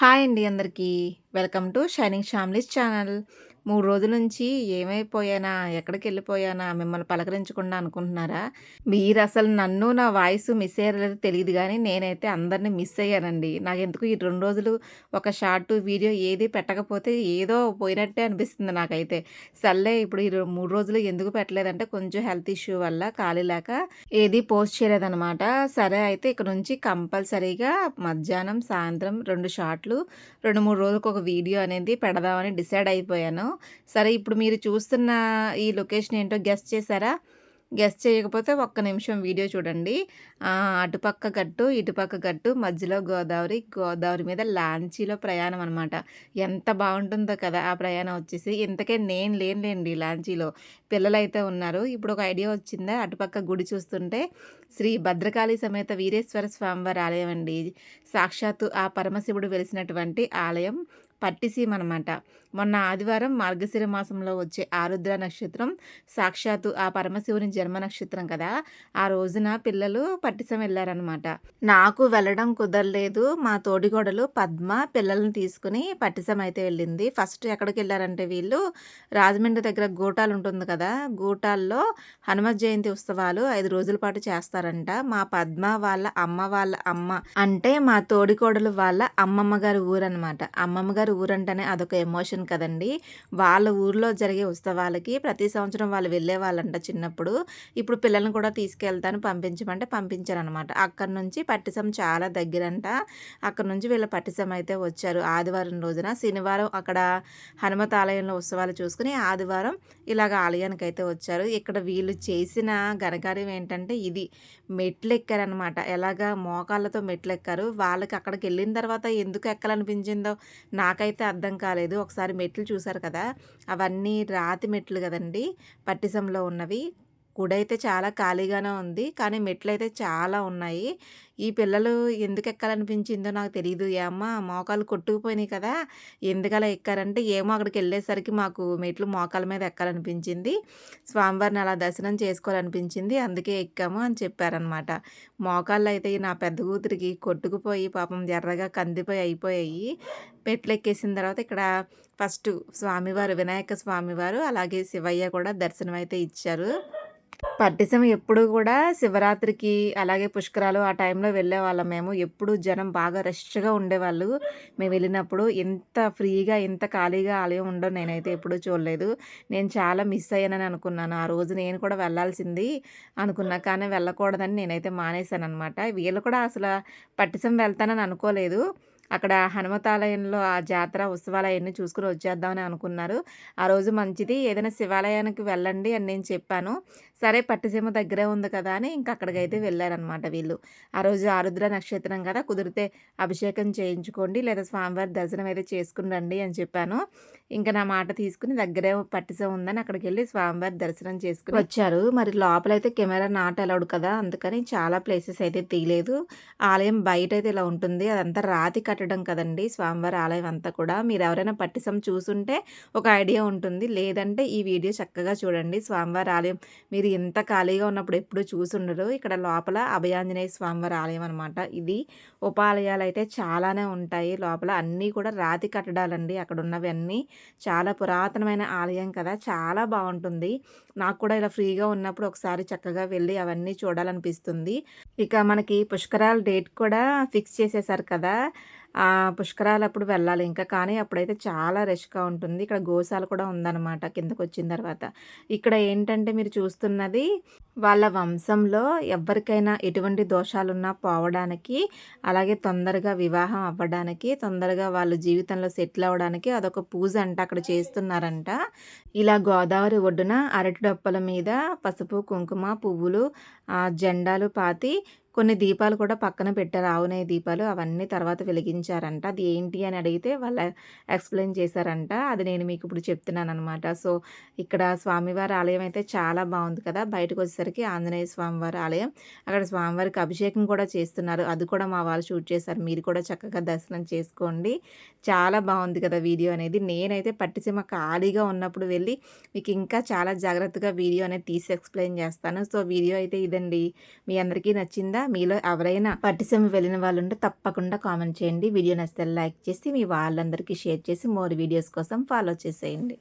Hi అండి అందరికీ. Welcome to shining families channel. మూడు రోజుల నుంచి ఏమైపోయానా? ఎక్కడికి వెళ్ళిపోయానా? మిమ్మల్ని పలకరించకుండా అనుకుంటున్నారా? మీరు అసలు నన్ను నా వాయిస్ మిస్ అయ్యారో తెలియదు కానీ నేనైతే అందరినీ మిస్ అయ్యానండి. నాకు ఎందుకు ఈ రెండు రోజులు ఒక షార్ట్ వీడియో ఏది పెట్టకపోతే ఏదో పోయినట్టే అనిపిస్తుంది నాకైతే. సర్లే ఇప్పుడు ఈ మూడు రోజులు ఎందుకు పెట్టలేదంటే కొంచెం హెల్త్ ఇష్యూ వల్ల ఖాళీ లేక ఏది పోస్ట్ చేయలేదన్నమాట. సరే అయితే ఇక్కడ నుంచి కంపల్సరీగా మధ్యాహ్నం సాయంత్రం రెండు షార్ట్లు రెండు మూడు రోజులకు ఒక వీడియో అనేది పెడదామని డిసైడ్ అయిపోయాను. సరే ఇప్పుడు మీరు చూస్తున్న ఈ లొకేషన్ ఏంటో గెస్ట్ చేశారా? గెస్ట్ చేయకపోతే ఒక్క నిమిషం వీడియో చూడండి. అటుపక్క గట్టు ఇటుపక్క గట్టు మధ్యలో గోదావరి గోదావరి మీద లాంచీలో ప్రయాణం అనమాట ఎంత బాగుంటుందో కదా ఆ ప్రయాణం వచ్చేసి. ఇంతకే నేను లేనులేండి లాంచీలో. పిల్లలు అయితే ఉన్నారు. ఇప్పుడు ఒక ఐడియా వచ్చిందా? అటుపక్క గుడి చూస్తుంటే శ్రీ భద్రకాళి సమేత వీరేశ్వర స్వామివారి ఆలయం అండి. సాక్షాత్తు ఆ పరమశివుడు వెలిసినటువంటి ఆలయం. పట్టిసీమ అనమాట మొన్న ఆదివారం మార్గశిర మాసంలో వచ్చే ఆరుద్ర నక్షత్రం సాక్షాత్తు ఆ పరమశివుని జన్మ నక్షత్రం కదా. ఆ రోజున పిల్లలు పట్టిసం వెళ్ళారనమాట నాకు వెళ్ళడం కుదరలేదు. మా తోడిగోడలు పద్మ పిల్లల్ని తీసుకుని పట్టిసం అయితే వెళ్ళింది. ఫస్ట్ ఎక్కడికి వెళ్ళారంటే వీళ్ళు రాజమండ్రి దగ్గర గూటాలు ఉంటుంది కదా. గూటాల్లో హనుమత్ జయంతి ఉత్సవాలు ఐదు రోజుల పాటు చేస్తారంట. మా పద్మ వాళ్ళ అమ్మ వాళ్ళ అమ్మ అంటే మా తోడికోడలు వాళ్ళ అమ్మమ్మ గారి ఊరు అనమాట అమ్మమ్మ గారి ఊరంటేనే అదొక ఎమోషన్ కదండి. వాళ్ళ ఊర్లో జరిగే ఉత్సవాలకి ప్రతి సంవత్సరం వాళ్ళు వెళ్ళే వాళ్ళంట చిన్నప్పుడు. ఇప్పుడు పిల్లల్ని కూడా తీసుకెళ్తాను పంపించమంటే పంపించారనమాట. అక్కడ నుంచి పట్టిసం చాలా దగ్గరంట. అక్కడ నుంచి వీళ్ళ పట్టిసం అయితే వచ్చారు. ఆదివారం రోజున శనివారం అక్కడ హనుమత ఆలయంలో ఉత్సవాలు చూసుకుని ఆదివారం ఇలాగ ఆలయానికి అయితే వచ్చారు. ఇక్కడ వీళ్ళు చేసిన ఘనకార్యం ఏంటంటే ఇది. మెట్లు ఎక్కారనమాట ఎలాగా మోకాళ్ళతో మెట్లు ఎక్కారు వాళ్ళకి అక్కడికి వెళ్ళిన తర్వాత ఎందుకు ఎక్కాలనిపించిందో నాకైతే అర్థం కాలేదు. ఒకసారి మెట్లు చూసారు కదా? అవన్నీ రాతి మెట్లు కదండి? పట్టిసంలో ఉన్నవి. గుడి అయితే చాలా ఖాళీగానే ఉంది. కానీ మెట్లు అయితే చాలా ఉన్నాయి. ఈ పిల్లలు ఎందుకు ఎక్కాలనిపించిందో నాకు తెలియదు ఏమ్మ మోకాలు కొట్టుకుపోయినాయి కదా. ఎందుకలా ఎక్కారంటే ఏమో అక్కడికి వెళ్ళేసరికి మాకు మెట్లు మోకాల మీద ఎక్కాలనిపించింది. స్వామివారిని అలా దర్శనం చేసుకోవాలనిపించింది. అందుకే ఎక్కాము అని చెప్పారనమాట మోకాళ్ళు అయితే నా పెద్ద కూతురికి కొట్టుకుపోయి పాపం ఎర్రగా కందిపోయి అయిపోయాయి. మెట్లు ఎక్కేసిన తర్వాత ఇక్కడ ఫస్ట్ స్వామివారు వినాయక స్వామివారు అలాగే శివయ్య కూడా దర్శనం అయితే ఇచ్చారు. పట్టిసం ఎప్పుడు కూడా శివరాత్రికి అలాగే పుష్కరాలు ఆ టైంలో వెళ్ళేవాళ్ళం మేము. ఎప్పుడు జనం బాగా రష్గా ఉండేవాళ్ళు. మేము వెళ్ళినప్పుడు ఎంత ఫ్రీగా ఎంత ఖాళీగా ఆలయం ఉండో నేనైతే ఎప్పుడూ చూడలేదు. నేను చాలా మిస్ అయ్యానని అనుకున్నాను. ఆ రోజు నేను కూడా వెళ్ళాల్సింది అనుకున్నా కానీ వెళ్ళకూడదని నేనైతే మానేశాను అనమాట వీళ్ళు కూడా అసలు పట్టిసం వెళ్తానని అనుకోలేదు. అక్కడ హనుమతాలయంలో ఆ జాతర ఉత్సవాలు అవన్నీ చూసుకుని వచ్చేద్దామని అనుకున్నారు. ఆ రోజు మంచిది. ఏదైనా శివాలయానికి వెళ్ళండి అని నేను చెప్పాను. సరే పట్టిసీమ దగ్గరే ఉంది కదా అని ఇంకా అక్కడికైతే వెళ్ళారనమాట వీళ్ళు. ఆ రోజు ఆరుద్ర నక్షత్రం కదా కుదిరితే అభిషేకం చేయించుకోండి లేదా స్వామివారి దర్శనం అయితే చేసుకుని రండి అని చెప్పాను. ఇంకా నా మాట తీసుకుని దగ్గరే పట్టిసీమ ఉందని అక్కడికి వెళ్ళి స్వామివారి దర్శనం చేసుకుని వచ్చారు. మరి లోపలైతే కెమెరా నాట్ అలౌడ్ కదా అందుకని చాలా ప్లేసెస్ అయితే తీయలేదు. ఆలయం బయట అయితే ఇలా ఉంటుంది. అదంతా రాతి కట్టడం కదండి స్వామివారి ఆలయం అంతా కూడా. మీరు ఎవరైనా పట్టిసం చూసుంటే ఒక ఐడియా ఉంటుంది. లేదంటే ఈ వీడియో చక్కగా చూడండి. స్వామివారి ఆలయం మీరు ఎంత ఖాళీగా ఉన్నప్పుడు ఎప్పుడు చూసుండరు ఇక్కడ లోపల అభయాంజనేయ స్వామివారి ఆలయం అనమాట ఇది ఉపాలయాలు అయితే చాలానే ఉంటాయి. లోపల అన్నీ కూడా రాతి కట్టడాలండి. అక్కడ ఉన్నవి అన్నీ చాలా పురాతనమైన ఆలయం కదా. చాలా బాగుంటుంది. నాకు కూడా ఇలా ఫ్రీగా ఉన్నప్పుడు ఒకసారి చక్కగా వెళ్ళి అవన్నీ చూడాలనిపిస్తుంది. ఇక మనకి పుష్కరాల డేట్ కూడా ఫిక్స్ చేసేసారు కదా. పుష్కరాలు అప్పుడు వెళ్ళాలి. ఇంకా కానీ అప్పుడైతే చాలా రష్గా ఉంటుంది. ఇక్కడ గోశాల కూడా ఉందన్నమాట కిందకు వచ్చిన తర్వాత. ఇక్కడ ఏంటంటే మీరు చూస్తున్నది వాళ్ళ వంశంలో ఎవరికైనా ఎటువంటి దోషాలున్నా పోవడానికి అలాగే తొందరగా వివాహం అవ్వడానికి తొందరగా వాళ్ళ జీవితంలో సెటిల్ అవ్వడానికి అదొక పూజ అంట అక్కడ చేస్తున్నారంట. ఇలా గోదావరి ఒడ్డున అరటి డొప్పల మీద పసుపు కుంకుమ పువ్వులు జెండాలు పాతి కొన్ని దీపాలు కూడా పక్కన పెట్టారు. ఆవునేయ దీపాలు అవన్నీ తర్వాత వెలిగించారంట. అది ఏంటి అని అడిగితే వాళ్ళు ఎక్స్ప్లెయిన్ చేశారంట. అది నేను మీకు ఇప్పుడు చెప్తున్నాను అనమాట సో ఇక్కడ స్వామివారి ఆలయం అయితే చాలా బాగుంది కదా. బయటకు వచ్చేసరికి ఆంజనేయ స్వామివారి ఆలయం. అక్కడ స్వామివారికి అభిషేకం కూడా చేస్తున్నారు. అది కూడా మా వాళ్ళు షూట్ చేశారు. మీరు కూడా చక్కగా దర్శనం చేసుకోండి. చాలా బాగుంది కదా వీడియో అనేది. నేనైతే పట్టిసీమ ఖాళీగా ఉన్నప్పుడు వెళ్ళి మీకు ఇంకా చాలా జాగ్రత్తగా వీడియో అనేది తీసి ఎక్స్ప్లెయిన్ చేస్తాను. సో వీడియో అయితే ఇదండి. మీ అందరికీ నచ్చిందా? కాకుండా మీలో ఎవరైనా పట్టిసీమ వెళ్ళిన వాళ్ళు ఉంటే తప్పకుండా కామెంట్ చేయండి. వీడియో నచ్చితే లైక్ చేసి మీ వాళ్ళందరికీ షేర్ చేసి మోర్ వీడియోస్ కోసం ఫాలో చేసేయండి.